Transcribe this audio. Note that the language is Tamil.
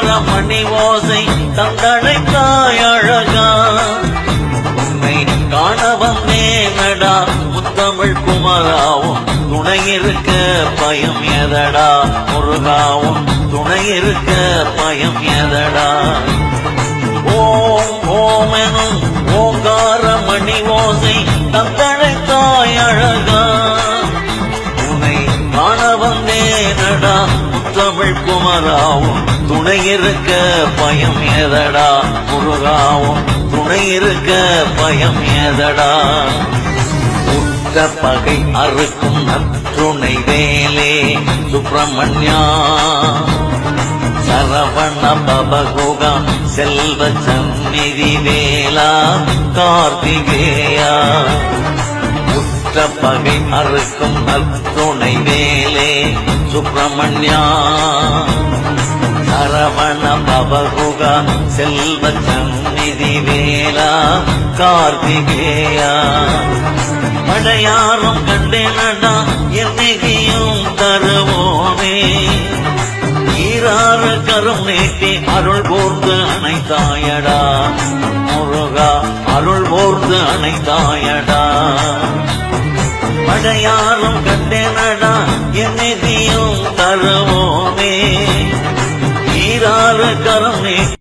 தார மணி ஓசை தந்தழைத்தாய் அழகா. உன்னை காண வந்தேனடா. முத்தமிழ் குமராவும் துணை இருக்க பயம் எதடா? முருகாவும் துணை இருக்க பயம் எதடா? ஓம் ஓமெனும் ஓங்கார மணி ஓசை தந்தழைத்தாய் அழகா. உன்னை காண வந்தேனடா. முத்தமிழ் குமராவும் துணை இருக்க பயம் எதடா? முருகாவும் துணை இருக்க பயம் எதடா? உற்ற பகை அறுக்கும் நற்றுணை வேலே சுப்பிரமணியா. சரவண பபகுகா செல்வ சந்நிதி வேலா கார்த்திகேயா. உற்ற பகை அறுக்கும் நற்றுணை வேலே சுப்பிரமணியா. சரவண பவகுகா செல்வ சந்நிதி வேலா கார்த்திகேயா. மடையாரும் கண்டேனடா என்னையும் தருவோமே. ஈராறு கரும் நீட்டி அருள் போர்ந்து அணைத்தாயடா. முருகா அருள் போர்ந்து அணைத்தாயடா. மடையாரும் கண்டேனடா என்னையும் தருவோமே. ஈராறு கரம்.